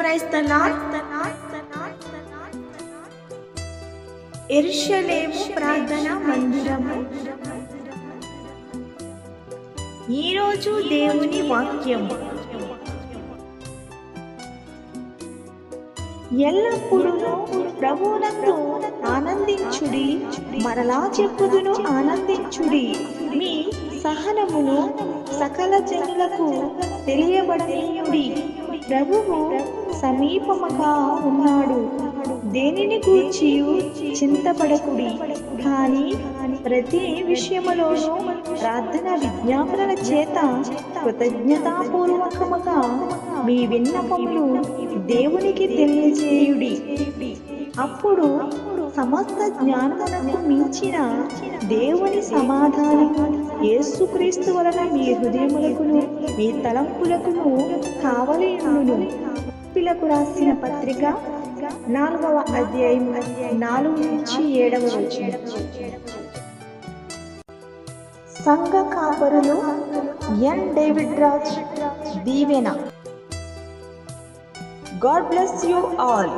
Praise the lord. ఎరుషలేము ప్రార్థన మందిరము. ఈరోజు దేవుని వాక్యము. ఎల్లప్పుడూ ప్రభువునందు ఆనందించుడి మరలా చెప్పుదును ఆనందించుడి. మీ సహనమును సకల జనులకు తెలియబడనీయుడి. ప్రభువు సమీపముగా ఉన్నాడు. దేనిని గూర్చియు చింతపడకుడి. కానీ ప్రతి విషయములోనూ ప్రార్థన విజ్ఞాపనల చేత కృతజ్ఞతాపూర్వకముగా మీ విన్నపములు దేవునికి తెలియజేయుడి. అప్పుడు సమస్త జ్ఞానమునకు మించిన దేవుని సమాధానం యేసుక్రీస్తు వలన మీ హృదయములకును మీ తలంపులకును కావలి ఉండును రాసిన పత్రిక నాలుగవ అధ్యాయం నాలుగు నుంచి ఏడవ రోజు సంఘ కాపరులు N David Raj Deevena. God bless you all.